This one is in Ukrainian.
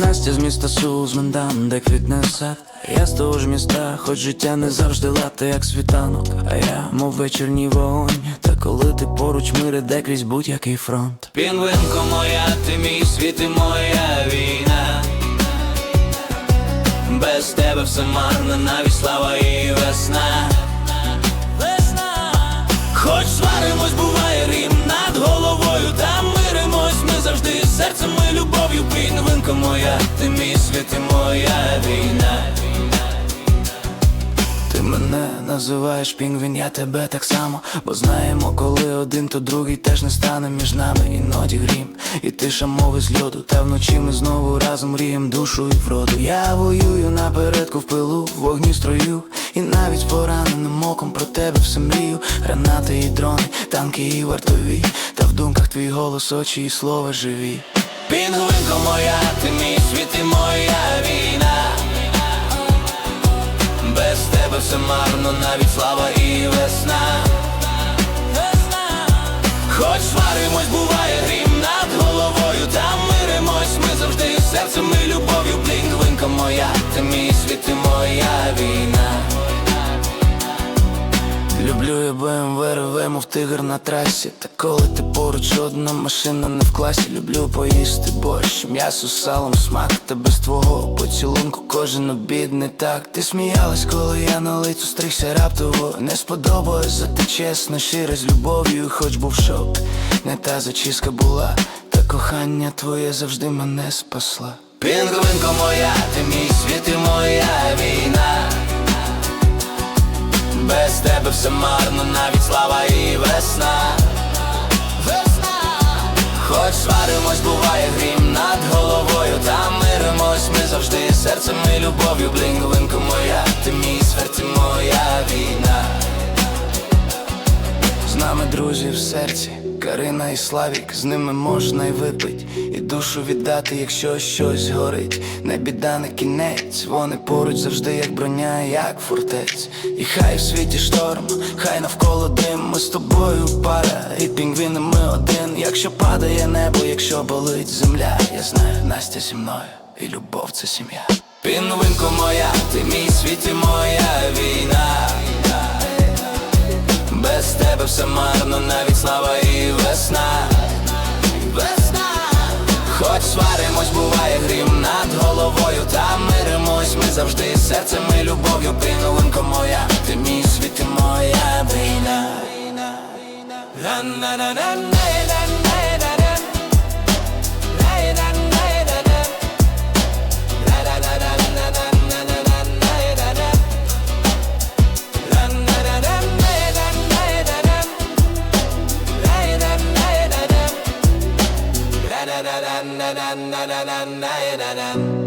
Настя з міста Сузмендан, де квітне сад. Я з того ж міста, хоч життя не завжди лате, як світанок. А я, мов вечірній вогонь Та коли ти поруч мир іде крізь будь-який фронт. Пінгвинко моя, ти мій світ і моя війна Без тебе все марно, навіть слава і весна називаєш пінгвін, я тебе так само, бо знаємо, коли один, то другий теж не стане між нами іноді грім, і тиша мови з льоду, та вночі ми знову разом мрієм душу і вроду. Я воюю напередку в пилу, в вогні строю, і навіть пораненим оком про тебе все мрію. Гранати і дрони, танки і вартові, та в думках твій голос, очі і слова живі. Пінгвинко моя, ти мій світ і моя війна. Все марно, навіть слава і весна. Люблю я БМВ, реве, мов тигр на трасі. Та коли ти поруч одна машина не в класі. Люблю поїсти борщ, м'ясо салом, смак. Та без твого поцілунку кожен обід не так. Ти сміялась, коли я на лицю стригся раптово. Не сподобалось, зате чесно, щире з любов'ю Хоч був шок, не та зачіска була Та кохання твоє завжди мене спасла. Пінгвинко моя, ти мій світ і моя війна без тебе все марно, навіть слава і весна. Весна, хоч сваримось, буває грім над головою, та миримось ми завжди серцем і любов'ю, блінговинко нами друзі в серці, Карина і Славік, з ними можна й випить, і душу віддати, якщо щось горить. Не біда, не кінець, вони поруч завжди, як броня, як фортець. І хай в світі шторм, хай навколо дим, ми з тобою пара, і пінгвіни ми один. Якщо падає небо, якщо болить земля, я знаю, Настя зі мною, і любов це сім'я. Пінгвинко моя, ти мій світ і моя війна. завжди серце ми любов'ю пинулинко моя, ти мій світ, ти моя війна. Na na na na na na na na na